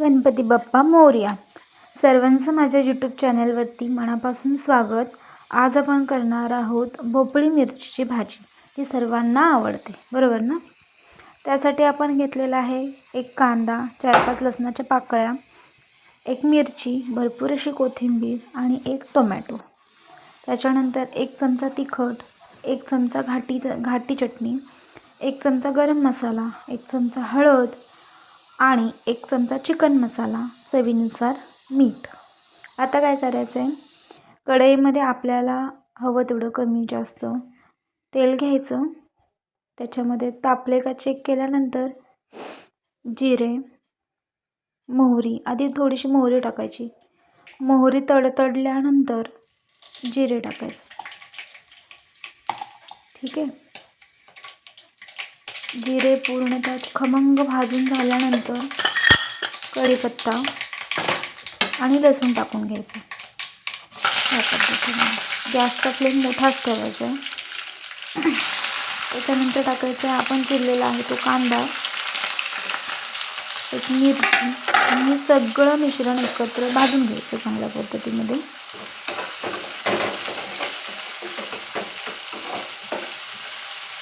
गणपती बाप्पा मोरया. सर्वांचं माझ्या यूट्यूब चॅनलवरती मनापासून स्वागत. आज आपण करणार आहोत भोपळी मिरचीची भाजी. ती सर्वांना आवडते. बरोबर ना? त्यासाठी आपण घेतलेला आहे एक कांदा चार पाच लसणाच्या पाकळ्या एक मिरची भरपूर अशी कोथिंबीर आणि एक टोमॅटो. त्याच्यानंतर एक चमचा तिखट एक चमचा घाटी घाटी चटणी एक चमचा गरम मसाला एक चमचा हळद आणि एक चमचा चिकन मसाला चवीनुसार मीठ. आता काय करायचं आहे कढईमध्ये आपल्याला हवं तेवढं कमी जास्त तेल घ्यायचं. त्याच्यामध्ये तापले का चेक केल्यानंतर जिरे मोहरी आधी थोडीशी मोहरी टाकायची. मोहरी तडतडल्यानंतर जिरे टाकायचं. ठीक आहे? जिरे पूर्णतः खमंग भाजून झाल्यानंतर कढीपत्ता आणि लसूण टाकून घ्यायचं. या पद्धतीने. गॅसचा फ्लेम मोठाच ठेवायचा आहे. त्याच्यानंतर टाकायचं आहे आपण चिरलेला आहे तो कांदा. एक मिरची आणि सगळं मिश्रण एकत्र भाजून घ्यायचं चांगल्या पद्धतीमध्ये.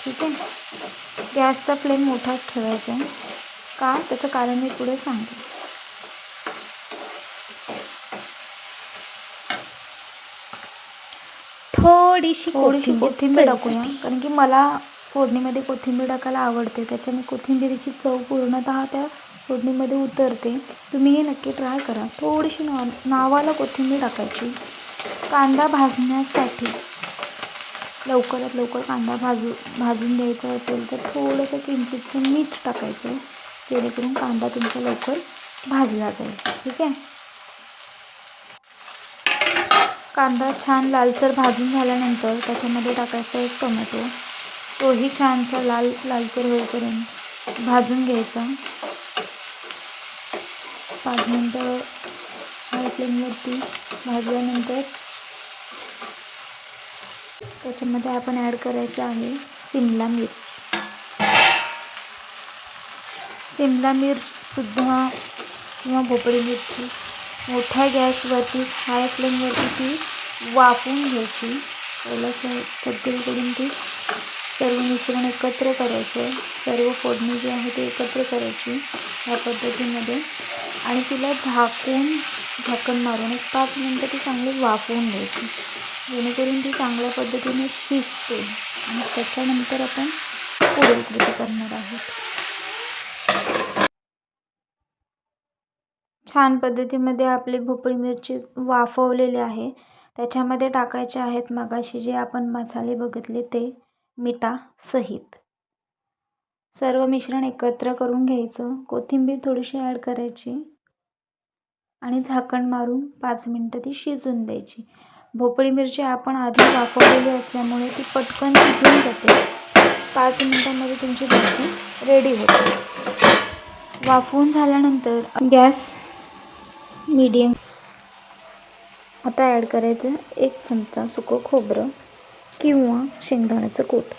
ठीक आहे? गॅसचा फ्लेम मोठाच ठेवायचा आहे. का? त्याचं कारण मी पुढे सांगते. थोडीशी थोडीशी कोथिंबीर टाकूया. कारण की मला फोडणीमध्ये कोथिंबीर टाकायला आवडते. त्याच्याने कोथिंबीरीची चव पूर्णतः त्या फोडणीमध्ये उतरते. तुम्ही हे नक्की ट्राय करा. थोडीशी नाव नावाला कोथिंबीर टाकायची. कांदा भाजण्यासाठी. लवकरात लवकर कांदा भाजू भाजून द्यायचा असेल तर थोडंसं किंचितचं मीठ टाकायचं जेणेकरून कांदा तुमचा लवकर भाजला जाईल. ठीक आहे? कांदा छान लालसर भाजून झाल्यानंतर त्याच्यामध्ये टाकायचा एक टोमॅटो. तोही छानसा लाल लालसर होईपर्यंत भाजून घ्यायचा. पाच मिनटं हाय फ्लेमवरती भाजल्यानंतर त्याच्यामध्ये आपण ॲड करायचं आहे सिमला मिर्च. सिमला मिर्चसुद्धा किंवा भोपळी मिरची मोठ्या गॅसवरती हाय फ्लेमवरती ती वाफवून घ्यायची. पहिला स सगळीकडून ती सर्व मिश्रण एकत्र करायचं. सर्व फोडणी जी आहे ती एकत्र करायची ह्या पद्धतीमध्ये. आणि तिला झाकून झाकण मारून एक पाच मिनटं ती चांगली वाफवून घ्यायची. जेणेकरून ती चांगल्या पद्धतीने शिजते आणि त्याच्यानंतर आपण पुढील कृती करणार आहोत. छान पद्धतीमध्ये आपली भोपळी मिरची वाफवलेली आहे. त्याच्यामध्ये टाकायचे आहेत मगाशी जे आपण मसाले बघितले ते मिठासहित सर्व मिश्रण एकत्र करून घ्यायचं. कोथिंबीर थोडीशी ॲड करायची आणि झाकण मारून पाच मिनटं ती शिजून द्यायची. भोपळी मिरची आपण आधी वाफवलेली असल्यामुळे ती पटकन शिजून जाते. पाच मिनटामध्ये तुमची भाजी रेडी होते. वाफवून झाल्यानंतर गॅस मीडियम आता ॲड करायचं एक चमचा सुकं खोबरं किंवा शेंगदाण्याचं कूट.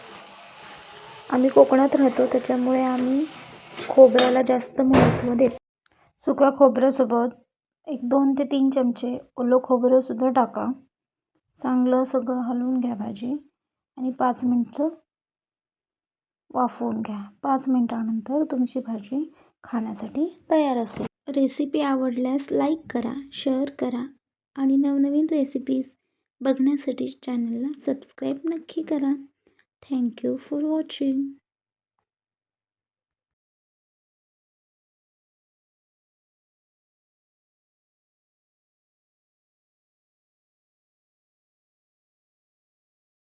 आम्ही कोकणात राहतो त्याच्यामुळे आम्ही खोबऱ्याला जास्त महत्त्व देतो सुक्या खोबऱ्यासोबत एक दोन ते तीन चमचे ओलं खोबरंसुद्धा टाका. चांगलं सगळं हलवून घ्या भाजी आणि पाच मिनटं वाफवून घ्या. पाच मिनटानंतर तुमची भाजी खाण्यासाठी तयार असेल. रेसिपी आवडल्यास लाईक करा शेअर करा आणि नवनवीन रेसिपीज बघण्यासाठी चॅनलला सबस्क्राईब नक्की करा. Thank you for watching.